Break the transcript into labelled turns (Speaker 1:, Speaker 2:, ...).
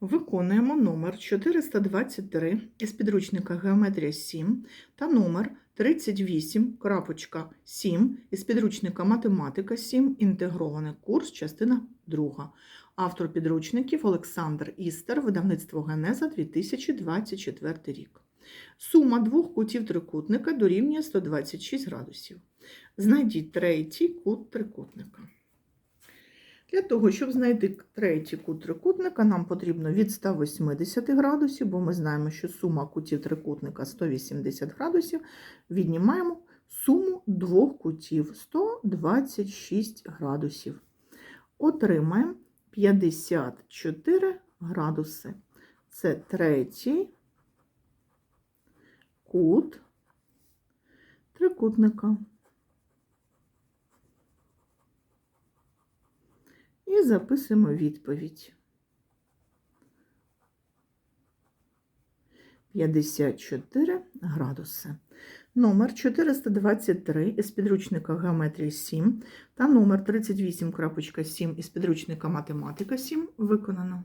Speaker 1: Виконуємо номер 423 із підручника Геометрія 7 та номер 38.7 із підручника Математика 7. Інтегрований курс, частина 2. Автор підручників Олександр Істер, видавництво Генеза 2024 рік. Сума двох кутів трикутника дорівнює 126 градусів. Знайдіть третій кут трикутника. Для того, щоб знайти третій кут трикутника, нам потрібно від 180 градусів, бо ми знаємо, що сума кутів трикутника 180 градусів. Віднімаємо суму двох кутів 126 градусів. Отримаємо 54 градуси. Це третій кут трикутника. І записуємо відповідь. 54 градуси. Номер 423 із підручника Геометрії 7 та номер 38.7 із підручника Математика 7 виконано.